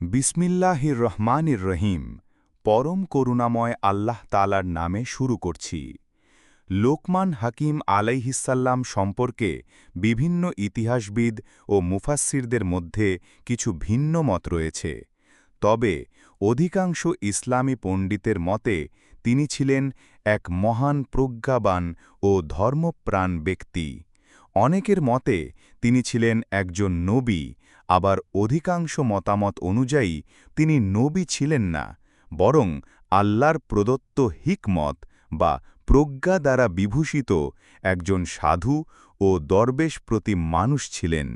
বিসমিল্লাহির রহমানির রহিম, পরম করুণাময় আল্লাহ তালার নামে শুরু করছি। লোকমান হাকিম আলাইহিসাল্লাম সম্পর্কে বিভিন্ন ইতিহাসবিদ ও মুফাসসিরদের মধ্যে কিছু ভিন্ন মত রয়েছে। তবে অধিকাংশ ইসলামী পণ্ডিতের মতে, তিনি ছিলেন এক মহান প্রজ্ঞাবান ও ধর্মপ্রাণ ব্যক্তি। অনেকের মতে, তিনি ছিলেন একজন নবী আবার অধিকাংশ মতামত অনুযায়ী তিনি নবী ছিলেন না, বরং আল্লাহর প্রদত্ত হিকমত বা প্রজ্ঞা দ্বারা বিভূষিত একজন সাধু ও দরবেশ প্রতি মানুষ ছিলেন।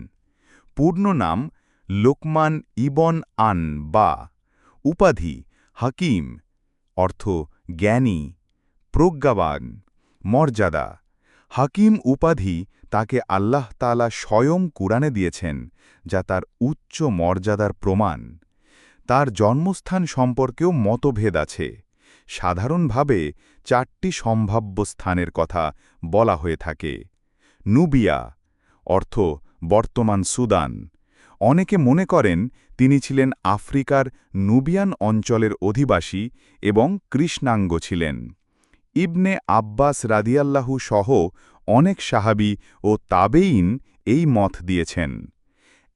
পূর্ণ নাম লোকমান ইবন আন বা উপাধি হাকিম, অর্থ জ্ঞানী, প্রজ্ঞাবান, মর্যাদা। হাকিম উপাধি তাকে আল্লাহ তালা স্বয়ং কুরআনে দিয়েছেন, যা তার উচ্চ মর্যাদার প্রমাণ। তার জন্মস্থান সম্পর্কেও মতভেদ আছে। সাধারণভাবে চারটি সম্ভাব্য স্থানের কথা বলা হয়ে থাকে। নুবিয়া, অর্থ বর্তমান সুদান। অনেকে মনে করেন তিনি ছিলেন আফ্রিকার নুবিয়ান অঞ্চলের অধিবাসী এবং কৃষ্ণাঙ্গ ছিলেন। ইবনে আব্বাস রাদিয়াল্লাহু সহ অনেক সাহাবি ও তাবেইন এই মত দিয়েছেন।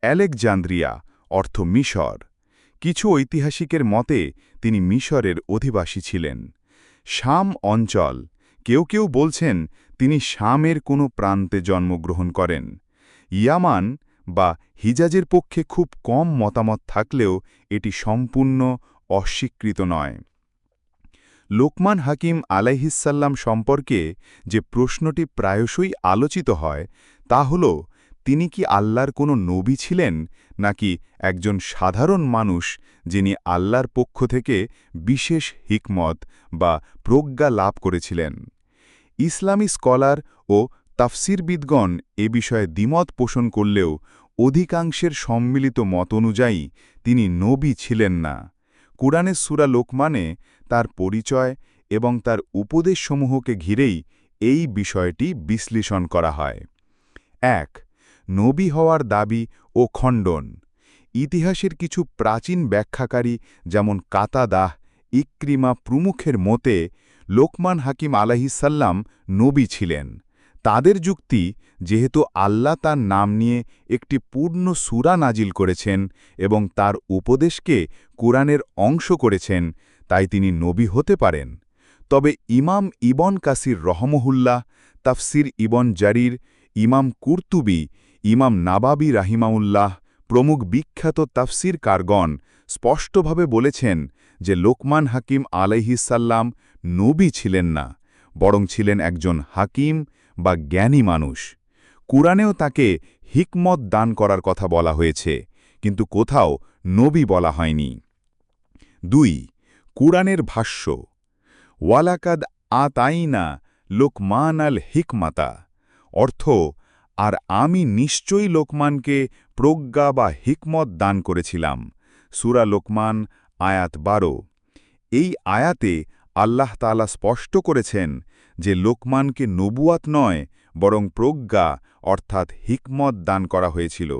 অ্যালেকজান্দ্রিয়া অর্থ মিশর। কিছু ঐতিহাসিকের মতে, তিনি মিশরের অধিবাসী ছিলেন। শাম অঞ্চল, কেউ কেউ বলছেন তিনি শামের কোনো প্রান্তে জন্মগ্রহণ করেন। ইয়ামান বা হিজাজের পক্ষে খুব কম মতামত থাকলেও এটি সম্পূর্ণ অস্বীকৃত নয়। লোকমান হাকিম আলাইহিসাল্লাম সম্পর্কে যে প্রশ্নটি প্রায়শই আলোচিত হয়, তা হল, তিনি কি আল্লাহর কোনো নবী ছিলেন, নাকি একজন সাধারণ মানুষ যিনি আল্লাহর পক্ষ থেকে বিশেষ হিকমত বা প্রজ্ঞা লাভ করেছিলেন? ইসলামী স্কলার ও তাফসিরবিদগণ এ বিষয়ে দ্বিমত পোষণ করলেও অধিকাংশের সম্মিলিত মত অনুযায়ী তিনি নবী ছিলেন না। কুরআনের সুরা লোকমানে তার পরিচয় এবং তার উপদেশসমূহকে ঘিরেই এই বিষয়টি বিশ্লেষণ করা হয়। এক, নবী হওয়ার দাবি ও খণ্ডন। ইতিহাসের কিছু প্রাচীন ব্যাখ্যাকারী যেমন কাতাদাহ, ইক্রিমা প্রমুখের মতে, লোকমান হাকিম আলাহিসাল্লাম নবী ছিলেন। তাদের যুক্তি, যেহেতু আল্লাহ তার নাম নিয়ে একটি পূর্ণ সুরা নাজিল করেছেন এবং তার উপদেশকে কুরআনের অংশ করেছেন তাই তিনি নবী হতে পারেন। তবে ইমাম ইবন কাসির রহমহুল্লাহ, তাফসির ইবন জারির, ইমাম কুর্তুবি, ইমাম নাবাবি রাহিমাউল্লাহ প্রমুখ বিখ্যাত তাফসির কারগণ স্পষ্টভাবে বলেছেন যে লোকমান হাকিম আলাইহিসাল্লাম নবী ছিলেন না, বরং ছিলেন একজন হাকিম বা জ্ঞানী মানুষ। কুরআনেও তাকে হিকমত দান করার কথা বলা হয়েছে, কিন্তু কোথাও নবী বলা হয়নি। দুই কুরআনের ভাষ্য, ওয়ালাকাদ আতাইনা লোকমান আল হিকমাতা অর্থ, আর আমি নিশ্চয়ই লোকমানকে প্রজ্ঞা বা হিকমত দান করেছিলাম সুরা লোকমান, আয়াত বারো। এই আয়াতে আল্লাহ তালা স্পষ্ট করেছেন যে লোকমানকে নবুয়াত নয়, বরং প্রজ্ঞা, অর্থাৎ হিকমত দান করা হয়েছিল।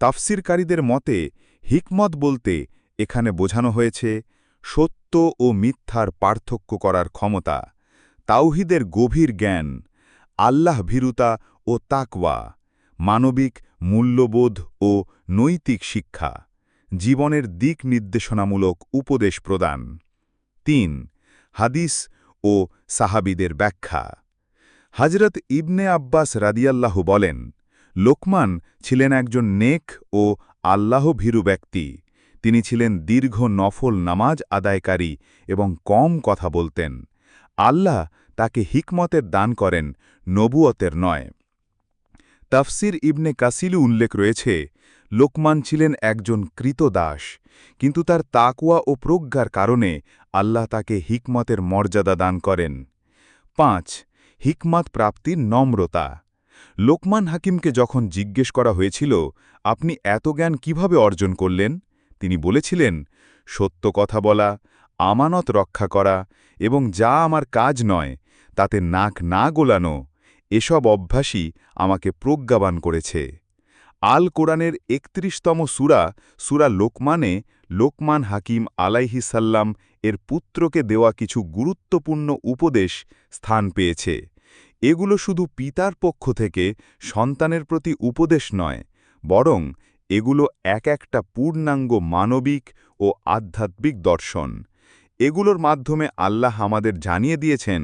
তাফসিরকারীদের মতে, হিকমত বলতে এখানে বোঝানো হয়েছে সত্য ও মিথ্যার পার্থক্য করার ক্ষমতা, তাওহিদের গভীর জ্ঞান, আল্লাহ ভীরুতা ও তাকওয়া, মানবিক মূল্যবোধ ও নৈতিক শিক্ষা, জীবনের দিক নির্দেশনামূলক উপদেশ প্রদান। তিন, হাদিস ও সাহাবিদের ব্যাখ্যা। হজরত ইবনে আব্বাস রাদিয়াল্লাহ বলেন, লোকমান ছিলেন একজন নেক ও আল্লাহ ভীরু ব্যক্তি। তিনি ছিলেন দীর্ঘ নফল নামাজ আদায়কারী এবং কম কথা বলতেন। আল্লাহ তাকে হিকমতের দান করেন, নবুয়তের নয়। তাফসির ইবনে কাসিলু উল্লেখ রয়েছে, লোকমান ছিলেন একজন কৃতদাস কিন্তু তার তাকুয়া ও প্রজ্ঞার কারণে আল্লাহ তাকে হিকমতের মর্যাদা দান করেন। পাঁচ, হিকমত প্রাপ্তির নম্রতা। লোকমান হাকিমকে যখন জিজ্ঞেস করা হয়েছিল, আপনি এত জ্ঞান কীভাবে অর্জন করলেন? তিনি বলেছিলেন, সত্য কথা বলা, আমানত রক্ষা করা এবং যা আমার কাজ নয়, তাতে নাক না গোলানো, এসব অভ্যাসই আমাকে প্রজ্ঞাবান করেছে। আল কোরআনের একত্রিশতম সুরা সুরা লোকমানে লোকমান হাকিম আলাইহিসাল্লাম এর পুত্রকে দেওয়া কিছু গুরুত্বপূর্ণ উপদেশ স্থান পেয়েছে। এগুলো শুধু পিতার পক্ষ থেকে সন্তানের প্রতি উপদেশ নয়, বরং এগুলো এক একটা পূর্ণাঙ্গ মানবিক ও আধ্যাত্মিক দর্শন। এগুলোর মাধ্যমে আল্লাহ আমাদের জানিয়ে দিয়েছেন,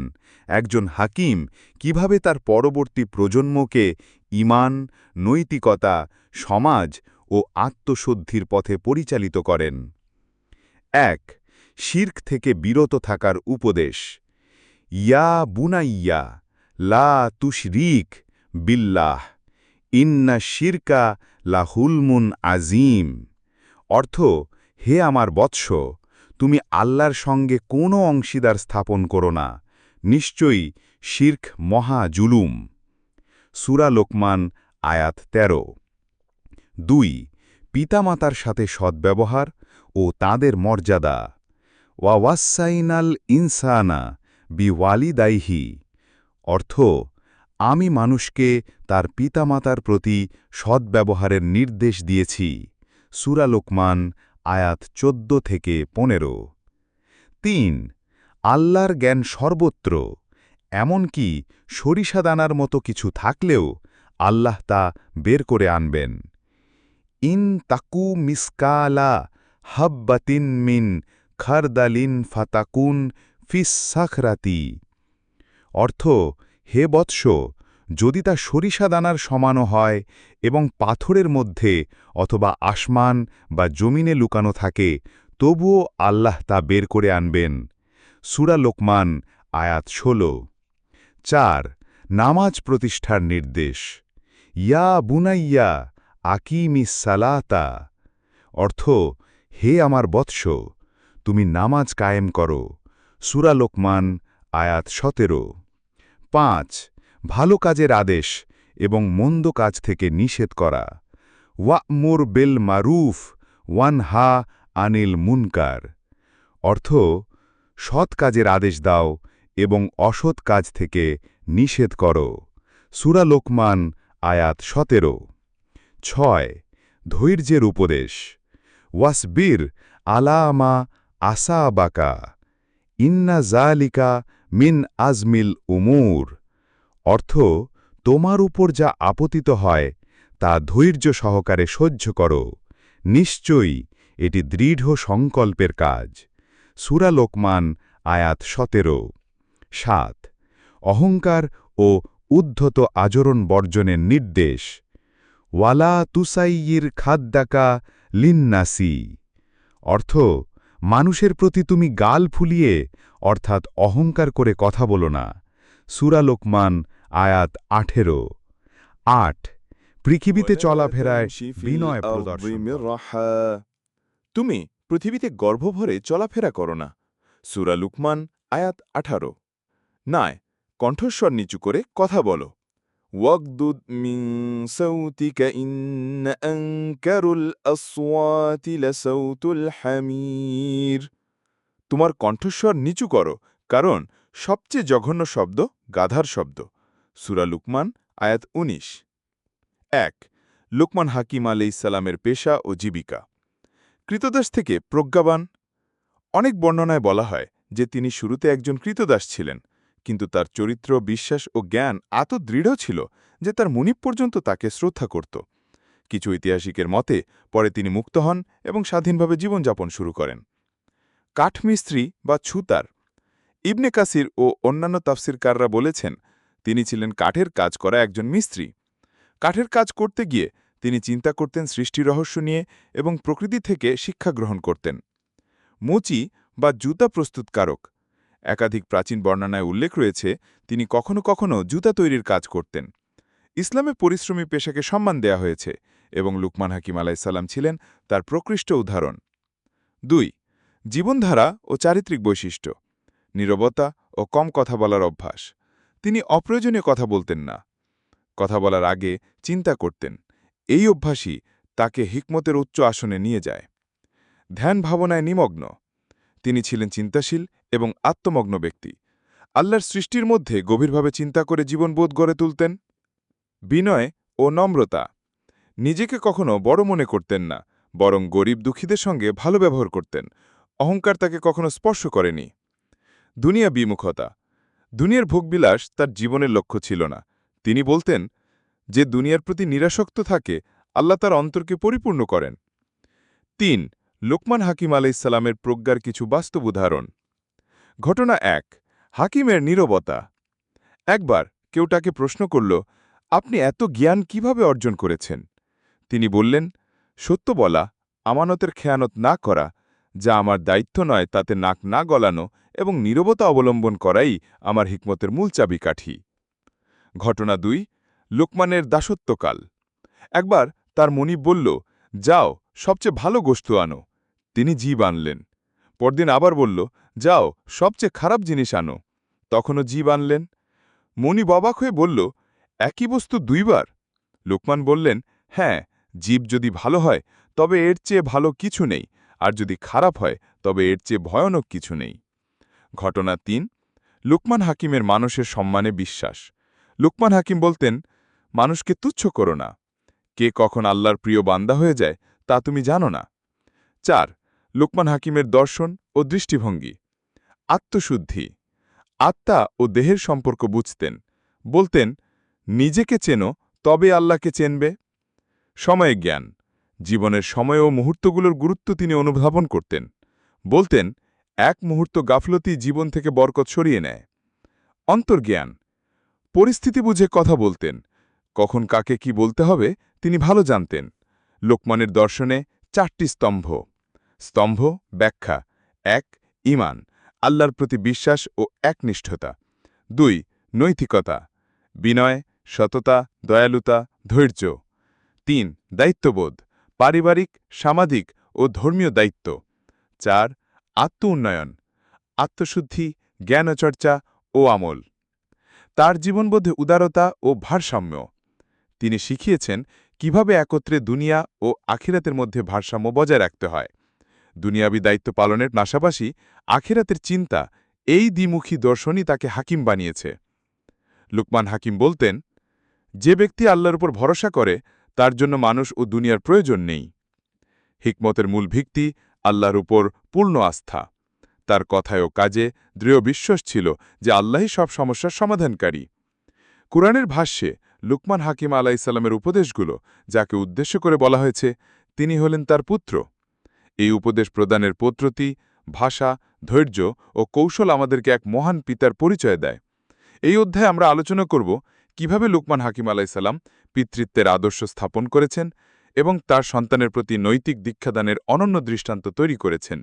একজন হাকিম কীভাবে তার পরবর্তী প্রজন্মকে ইমান নৈতিকতা, সমাজ ও আত্মশুদ্ধির পথে পরিচালিত করেন। এক, শির্ক থেকে বিরত থাকার উপদেশ। ইয়া বুনাইয়া, লা তুশরিক বিল্লাহ, ইন্না শিরকা লাহুলমুন আজিম। অর্থ, হে আমার বৎস, তুমি আল্লাহর সঙ্গে কোনো অংশীদার স্থাপন করো না। নিশ্চয়ই শির্ক মহা জুলুম। সুরা লোকমান, আয়াত ১৩ দুই, পিতামাতার সাথে সদ্ব্যবহার ও তাদের মর্যাদা। ওয়াওয়াসাইনাল ইনসানা বিওয়ালিদাইহি। অর্থ আমি মানুষকে তার পিতামাতার প্রতি সদ্ব্যবহারের নির্দেশ দিয়েছি। সুরা লোকমান, আয়াত চোদ্দ থেকে পনেরো। তিন, আল্লাহর জ্ঞান সর্বত্র, এমনকি সরিষাদানার মতো কিছু থাকলেও আল্লাহ তা বের করে আনবেন। ইন তাকু মিসকালা হাব্বাতিন মিন খারদালিন ফাতাকুন ফিসাখরাতি অর্থ হে বৎস, যদি তা সরিষা দানার সমানও হয় এবং পাথরের মধ্যে অথবা আসমান বা জমিনে লুকানো থাকে, তবুও আল্লাহ তা বের করে আনবেন। সুরা লোকমান, আয়াত ষোল। চার, নামাজ প্রতিষ্ঠার নির্দেশ। ইয়া বুনাইয়া আকিমি সালাতা। অর্থ, হে আমার বৎস, তুমি নামাজ কায়েম করো। সুরা লোকমান, আয়াত সতেরো। পাঁচ, ভালো কাজের আদেশ এবং মন্দ কাজ থেকে নিষেধ করা। ওয়ামুর বেল মারুফ ওয়ান হা আনিল মুনকার। অর্থ, সৎ কাজের আদেশ দাও এবং অসৎ কাজ থেকে নিষেধ করো। সুরা লোকমান, আয়াত সতেরো। ছয়, ধৈর্যের উপদেশ। ওয়াসবির আলামা আসাবাকা। ইন্না জালিকা মিন আজমিল উমুর, অর্থ তোমার উপর যা আপতিত হয়, তা ধৈর্য সহকারে সহ্য করো। নিশ্চয়ই এটি দৃঢ় সংকল্পের কাজ। সুরা লোকমান, আয়াত সতেরো। সাত। অহংকার ও উদ্ধত আচরণ বর্জনের নির্দেশ। ওয়ালা তুসাইয়ির খাদ্দাকা লিন্নাসি। অর্থ মানুষের প্রতি তুমি গাল ফুলিয়ে অর্থাৎ অহংকার করে কথা বলো না। সুরা লোকমান আয়াত আঠেরো। আট পৃথিবীতে চলাফেরায় বিনয় প্রদর্শন তুমি পৃথিবীতে গর্ভভরে চলাফেরা করো না। সুরা লুকমান আয়াত আঠারো। নয় কণ্ঠস্বর নিচু করে কথা বলো। ওয়াকদুদ মিন সৌতিকা ইন্ন আনকারুল আসওয়াতি লাসাউতুল হামির তোমার কণ্ঠস্বর নিচু করো, কারণ সবচেয়ে জঘন্য শব্দ গাধার শব্দ। সুরা লুকমান, আয়াত ১৯ এক, লুকমান হাকিম আলাইসালামের পেশা ও জীবিকা। কৃতদাস থেকে প্রজ্ঞাবান। অনেক বর্ণনায় বলা হয় যে তিনি শুরুতে একজন কৃতদাস ছিলেন কিন্তু তার চরিত্র, বিশ্বাস ও জ্ঞান এত দৃঢ় ছিল যে তার মুনিপ পর্যন্ত তাকে শ্রদ্ধা করত। কিছু ঐতিহাসিকের মতে, পরে তিনি মুক্ত হন এবং স্বাধীনভাবে জীবনযাপন শুরু করেন। কাঠমিস্ত্রি বা ছুতার। ইবনে কাসির ও অন্যান্য তাফসিরকাররা বলেছেন, তিনি ছিলেন কাঠের কাজ করা একজন মিস্ত্রি। কাঠের কাজ করতে গিয়ে তিনি চিন্তা করতেন সৃষ্টি রহস্য নিয়ে এবং প্রকৃতি থেকে শিক্ষা গ্রহণ করতেন। মুচি বা জুতা প্রস্তুতকারক। একাধিক প্রাচীন বর্ণনায় উল্লেখ রয়েছে, তিনি কখনো কখনো জুতা তৈরির কাজ করতেন। ইসলামে পরিশ্রমী পেশাকে সম্মান দেয়া হয়েছে এবং লুকমান হাকিম আলাইসাল্লাম ছিলেন তার প্রকৃষ্ট উদাহরণ। দুই, জীবনধারা ও চারিত্রিক বৈশিষ্ট্য, নীরবতা ও কম কথা বলার অভ্যাস। তিনি অপ্রয়োজনীয় কথা বলতেন না, কথা বলার আগে চিন্তা করতেন, এই অভ্যাসই তাকে হিকমতের উচ্চ আসনে নিয়ে যায়। ধ্যান ভাবনায় নিমগ্ন, তিনি ছিলেন চিন্তাশীল এবং আত্মমগ্ন ব্যক্তি। আল্লাহর সৃষ্টির মধ্যে গভীরভাবে চিন্তা করে জীবনবোধ গড়ে তুলতেন। বিনয় ও নম্রতা নিজেকে কখনো বড় মনে করতেন না, বরং গরিব দুঃখীদের সঙ্গে ভালো ব্যবহার করতেন। অহংকার তাকে কখনো স্পর্শ করেনি। দুনিয়া বিমুখতা। দুনিয়ার ভোগবিলাস তার জীবনের লক্ষ্য ছিল না। তিনি বলতেন, যে দুনিয়ার প্রতি নিরাসক্ত থাকে, আল্লাহ তার অন্তরকে পরিপূর্ণ করেন। তিন, লোকমান হাকিম আলাইসাল্লামের প্রজ্ঞার কিছু বাস্তব উদাহরণ। ঘটনা এক, হাকিমের নীরবতা। একবার কেউ তাকে প্রশ্ন করল, আপনি এত জ্ঞান কীভাবে অর্জন করেছেন? তিনি বললেন, সত্য বলা, আমানতের খেয়ানত না করা, যা আমার দায়িত্ব নয় তাতে নাক না গলানো এবং নীরবতা অবলম্বন করাই আমার হিকমতের মূল চাবিকাঠি। ঘটনা দুই, লোকমানের দাসত্বকাল। একবার তার মনিব বলল, যাও, সবচেয়ে ভালো গোস্ত আনো। তিনি জীব আনলেন। পরদিন আবার বলল যাও, সবচেয়ে খারাপ জিনিস আনো। তখনও জীব আনলেন। মনিব অবাক হয়ে বলল, একই বস্তু দুইবার? লোকমান বললেন হ্যাঁ জীব যদি ভালো হয়, তবে এর চেয়ে ভালো কিছু নেই। আর যদি খারাপ হয়, তবে এর চেয়ে ভয়ানক কিছু নেই। ঘটনা তিন, লুকমান হাকিমের মানুষের সম্মানে বিশ্বাস। লুকমান হাকিম বলতেন, মানুষকে তুচ্ছ করো না। কে কখন আল্লাহর প্রিয় বান্দা হয়ে যায়, তা তুমি জানো না। চার, লুকমান হাকিমের দর্শন ও দৃষ্টিভঙ্গি। আত্মশুদ্ধি। আত্মা ও দেহের সম্পর্ক বুঝতেন। বলতেন, নিজেকে চেনো, তবে আল্লাহকে চেনবে। সময় জ্ঞান। জীবনের সময় ও মুহূর্তগুলোর গুরুত্ব তিনি অনুধাবন করতেন। বলতেন, এক মুহূর্ত গাফলতি জীবন থেকে বরকত সরিয়ে নেয়। অন্তর্জ্ঞান। পরিস্থিতি বুঝে কথা বলতেন। কখন কাকে কি বলতে হবে তিনি ভালো জানতেন। লোকমানের দর্শনে চারটি স্তম্ভ। স্তম্ভ, ব্যাখ্যা। এক, ইমান। আল্লাহর প্রতি বিশ্বাস ও একনিষ্ঠতা। দুই, নৈতিকতা। বিনয়, সততা, দয়ালুতা, ধৈর্য। তিন, দায়িত্ববোধ, পারিবারিক, সামাজিক ও ধর্মীয় দায়িত্ব। চার আত্ম উন্নয়ন আত্মশুদ্ধি, জ্ঞানচর্চা ও আমল। তার জীবনবোধে উদারতা ও ভারসাম্য। তিনি শিখিয়েছেন কীভাবে একত্রে দুনিয়া ও আখিরাতের মধ্যে ভারসাম্য বজায় রাখতে হয়। দুনিয়াবি দায়িত্ব পালনের পাশাপাশি আখেরাতের চিন্তা এই দ্বিমুখী দর্শনই তাকে হাকিম বানিয়েছে। লুকমান হাকিম বলতেন, যে ব্যক্তি আল্লাহর উপর ভরসা করে, তার জন্য মানুষ ও দুনিয়ার প্রয়োজন নেই। হিকমতের মূল ভিত্তি আল্লাহর উপর পূর্ণ আস্থা। তার কথায় ও কাজে দৃঢ় বিশ্বাস ছিল যে আল্লাহই সব সমস্যার সমাধানকারী। কুরআনের ভাষ্যে লুকমান হাকিম আলাইসাল্লামের উপদেশগুলো, যাকে উদ্দেশ্য করে বলা হয়েছে, তিনি হলেন তার পুত্র। এই উপদেশ প্রদানের পদ্ধতি, ভাষা, ধৈর্য ও কৌশল আমাদেরকে এক মহান পিতার পরিচয় দেয়। এই অধ্যায়ে আমরা আলোচনা করব কীভাবে লুকমান হাকিম আলাইসাল্লাম পিতৃত্বের আদর্শ স্থাপন করেছেন এবং তার সন্তানের প্রতি নৈতিক দীক্ষাদানের অনন্য দৃষ্টান্ত তৈরি করেছেন।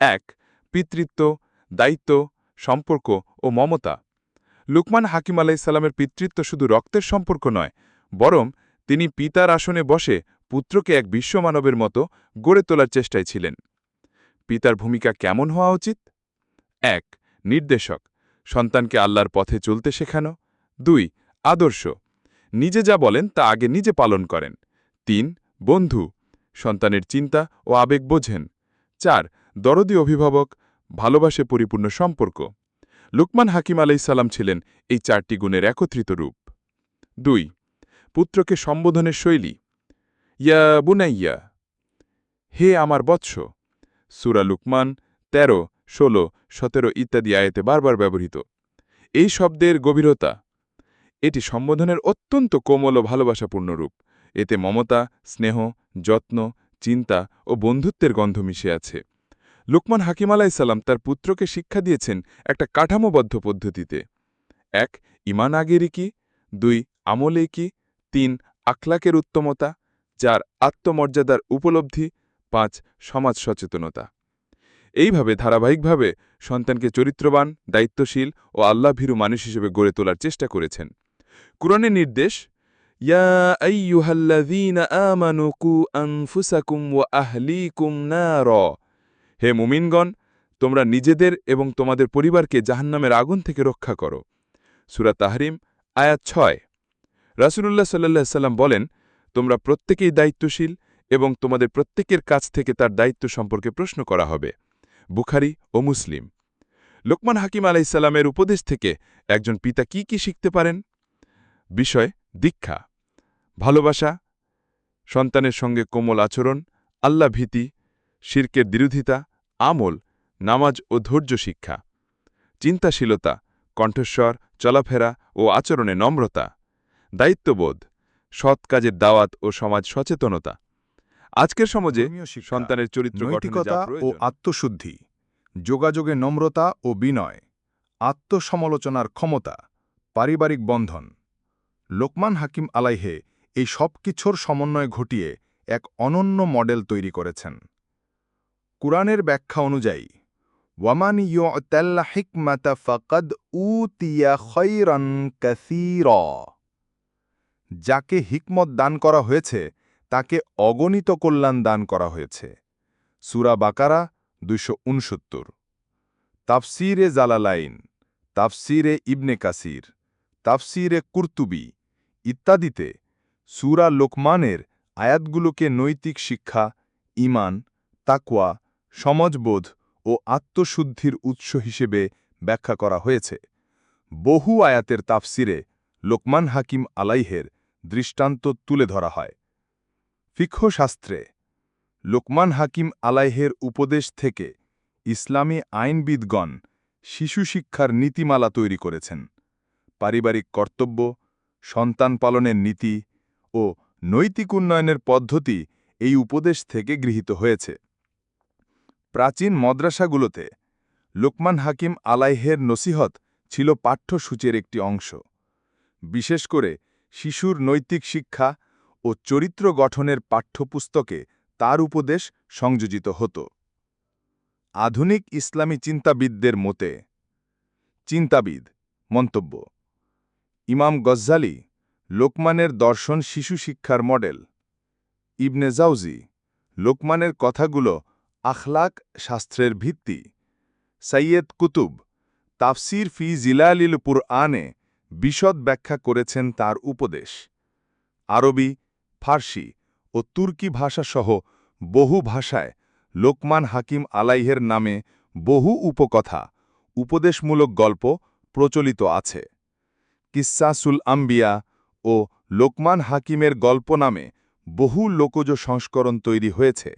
এক, পিতৃত্ব, দায়িত্ব, সম্পর্ক ও মমতা। লুকমান হাকিম আলাইসাল্লামের পিতৃত্ব শুধু রক্তের সম্পর্ক নয়, বরং তিনি পিতার আসনে বসে পুত্রকে এক বিশ্বমানবের মতো গড়ে তোলার চেষ্টায় ছিলেন। পিতার ভূমিকা কেমন হওয়া উচিত? এক, নির্দেশক। সন্তানকে আল্লাহর পথে চলতে শেখানো। দুই, আদর্শ। নিজে যা বলেন তা আগে নিজে পালন করেন। তিন, বন্ধু। সন্তানের চিন্তা ও আবেগ বোঝেন। চার, দরদি অভিভাবক। ভালোবাসে পরিপূর্ণ সম্পর্ক। লুকমান হাকিম আলাইসাল্লাম ছিলেন এই চারটি গুণের একত্রিত রূপ। দুই, পুত্রকে সম্বোধনের শৈলী। ইয়া বুনাইয়া, হে আমার বৎস। সুরা লুকমান ১৩ ষোলো, সতেরো ইত্যাদি আয়েতে বারবার ব্যবহৃত। এই শব্দের গভীরতা, এটি সম্বোধনের অত্যন্ত কোমল ও ভালোবাসাপূর্ণ রূপ। এতে মমতা, স্নেহ, যত্ন, চিন্তা ও বন্ধুত্বের গন্ধ মিশে আছে। লুকমান হাকিম আলাইসাল্লাম তার পুত্রকে শিক্ষা দিয়েছেন একটা কাঠামোবদ্ধ পদ্ধতিতে। এক ইমান আগেরই কি? দুই আমলে কি? তিন, আখলাকের উত্তমতা। চার আত্মমর্যাদার উপলব্ধি, পাঁচ, সমাজ সচেতনতা। এইভাবে ধারাবাহিকভাবে সন্তানকে চরিত্রবান, দায়িত্বশীল ও আল্লাভীরু মানুষ হিসেবে গড়ে তোলার চেষ্টা করেছেন। কুরআনের নির্দেশ হে মুমিনগণ, তোমরা নিজেদের এবং তোমাদের পরিবারকে জাহান্নামের আগুন থেকে রক্ষা করো। সুরা তাহরিম, আয়াত ছয়। রাসুলুল্লাহ সাল্লাহ সাল্লাম বলেন তোমরা প্রত্যেকেই দায়িত্বশীল এবং তোমাদের প্রত্যেকের কাছ থেকে তার দায়িত্ব সম্পর্কে প্রশ্ন করা হবে। বুখারি ও মুসলিম। লোকমান হাকিম আলাইসাল্লামের উপদেশ থেকে একজন পিতা কি কি শিখতে পারেন? বিষয়, দীক্ষা। ভালোবাসা, সন্তানের সঙ্গে কোমল আচরণ, আল্লাহ ভীতি, শির্কের বিরোধিতা আমল, নামাজ ও ধৈর্য শিক্ষা। চিন্তাশীলতা, কণ্ঠস্বর, চলাফেরা ও আচরণে নম্রতা। দায়িত্ববোধ। সৎ কাজের দাওয়াত ও সমাজ সচেতনতা। আজকের সমাজে সন্তানের চরিত্র নৈতিকতা ও আত্মশুদ্ধি যোগাযোগে নম্রতা ও বিনয় আত্মসমালোচনার ক্ষমতা পারিবারিক বন্ধন। লোকমান হাকিম আলাইহে এই সব কিছুর সমন্বয় ঘটিয়ে এক অনন্য মডেল তৈরি করেছেন। কুরআনের ব্যাখ্যা অনুযায়ী ওয়ামান ইয়তাল্লা হিকমাতা ফাকাদ উতিয়া খৈরন কাসীর। যাকে হিকমত দান করা হয়েছে, তাকে অগণিত কল্যাণ দান করা হয়েছে। সুরা বাকারা দুইশো উনসত্তর তাফসিরে জালালাইন, তাফসিরে ইবনে কাসির, তাফসিরে কুর্তুবি ইত্যাদিতে সুরা লোকমানের আয়াতগুলোকে নৈতিক শিক্ষা ইমান তাকওয়া, সমাজবোধ ও আত্মশুদ্ধির উৎস হিসেবে ব্যাখ্যা করা হয়েছে। বহু আয়াতের তাফসিরে লোকমান হাকিম আলাইহের দৃষ্টান্ত তুলে ধরা হয়। ফিক্ষশাস্ত্রে লোকমান হাকিম আলাইহের উপদেশ থেকে ইসলামী আইনবিদগণ শিশু শিক্ষার নীতিমালা তৈরি করেছেন। পারিবারিক কর্তব্য, সন্তান পালনের নীতি ও নৈতিক উন্নয়নের পদ্ধতি এই উপদেশ থেকে গৃহীত হয়েছে। প্রাচীন মদ্রাসাগুলোতে লোকমান হাকিম আলাইহের নসিহত ছিল পাঠ্যসূচের একটি অংশ। বিশেষ করে শিশুর নৈতিক শিক্ষা ও চরিত্র গঠনের পাঠ্যপুস্তকে তার উপদেশ সংযোজিত হতো। আধুনিক ইসলামী চিন্তাবিদদের মতে, চিন্তাবিদ, মন্তব্য, ইমাম গজ্জালি, লোকমানের দর্শন শিশু শিক্ষার মডেল, ইবনে জাউজি, লোকমানের কথাগুলো আখলাক শাস্ত্রের ভিত্তি সৈয়দ কুতুব, তাফসির ফি জিলালিল আনে বিশদ ব্যাখ্যা করেছেন তার উপদেশ। আরবি, ফার্সি ও তুর্কি ভাষাসহ বহু ভাষায় লোকমান হাকিম আলাইহের নামে বহু উপকথা, উপদেশমূলক গল্প প্রচলিত আছে। কিসাসুল আম্বিয়া ও লোকমান হাকিমের গল্প নামে বহু লোকজ সংস্করণ তৈরি হয়েছে,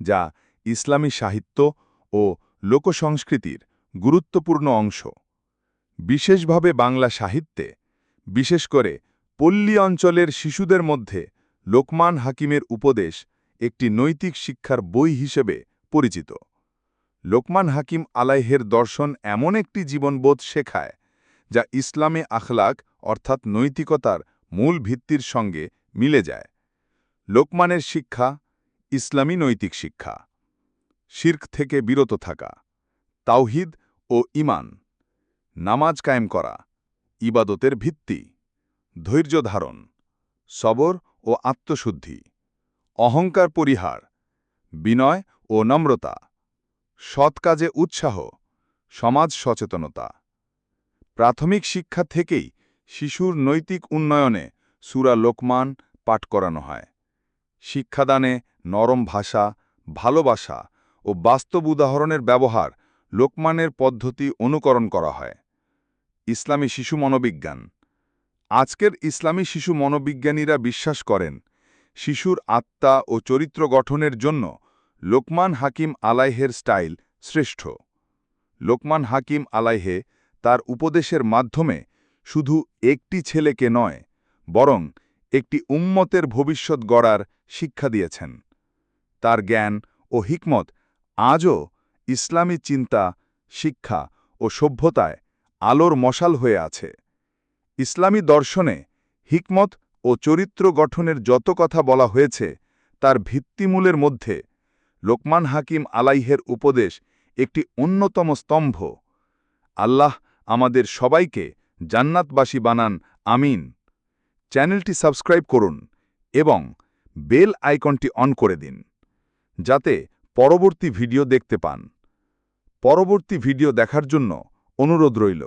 যা ইসলামী সাহিত্য ও লোকসংস্কৃতির গুরুত্বপূর্ণ অংশ। বিশেষভাবে বাংলা সাহিত্যে, বিশেষ করে পল্লী অঞ্চলের শিশুদের মধ্যে লোকমান হাকিমের উপদেশ একটি নৈতিক শিক্ষার বই হিসেবে পরিচিত। লোকমান হাকিম আলাইহের দর্শন এমন একটি জীবনবোধ শেখায়, যা ইসলামে আখলাক অর্থাৎ নৈতিকতার মূল ভিত্তির সঙ্গে মিলে যায়। লোকমানের শিক্ষা, ইসলামী নৈতিক শিক্ষা। শির্ক থেকে বিরত থাকা, তাওহিদ ও ইমান নামাজ কায়েম করা, ইবাদতের ভিত্তি, ধৈর্য ধারণ, সবর ও আত্মশুদ্ধি, অহংকার পরিহার, বিনয় ও নম্রতা, সৎ কাজে উৎসাহ, সমাজ সচেতনতা। প্রাথমিক শিক্ষা থেকেই শিশুর নৈতিক উন্নয়নে সুরা লোকমান পাঠ করানো হয়। শিক্ষাদানে নরম ভাষা, ভালোবাসা ও বাস্তব উদাহরণের ব্যবহার লোকমানের পদ্ধতি অনুকরণ করা হয়। ইসলামী শিশু মনোবিজ্ঞান। আজকের ইসলামী শিশু মনোবিজ্ঞানীরা বিশ্বাস করেন, শিশুর আত্মা ও চরিত্র গঠনের জন্য লোকমান হাকিম আলাইহের স্টাইল শ্রেষ্ঠ। লোকমান হাকিম আলাইহে তার উপদেশের মাধ্যমে শুধু একটি ছেলেকে নয়, বরং একটি উম্মতের ভবিষ্যৎ গড়ার শিক্ষা দিয়েছেন। তার জ্ঞান ও হিকমত আজও ইসলামী চিন্তা, শিক্ষা ও সভ্যতায় আলোর মশাল হয়ে আছে। ইসলামী দর্শনে হিকমত ও চরিত্র গঠনের যত কথা বলা হয়েছে, তার ভিত্তিমূলের মধ্যে লোকমান হাকিম আলাইহের উপদেশ একটি অন্যতম স্তম্ভ। আল্লাহ আমাদের সবাইকে জান্নাতবাসী বানান, আমিন। চ্যানেলটি সাবস্ক্রাইব করুন এবং বেল আইকনটি অন করে দিন, যাতে পরবর্তী ভিডিও দেখতে পান। পরবর্তী ভিডিও দেখার জন্য অনুরোধ রইল।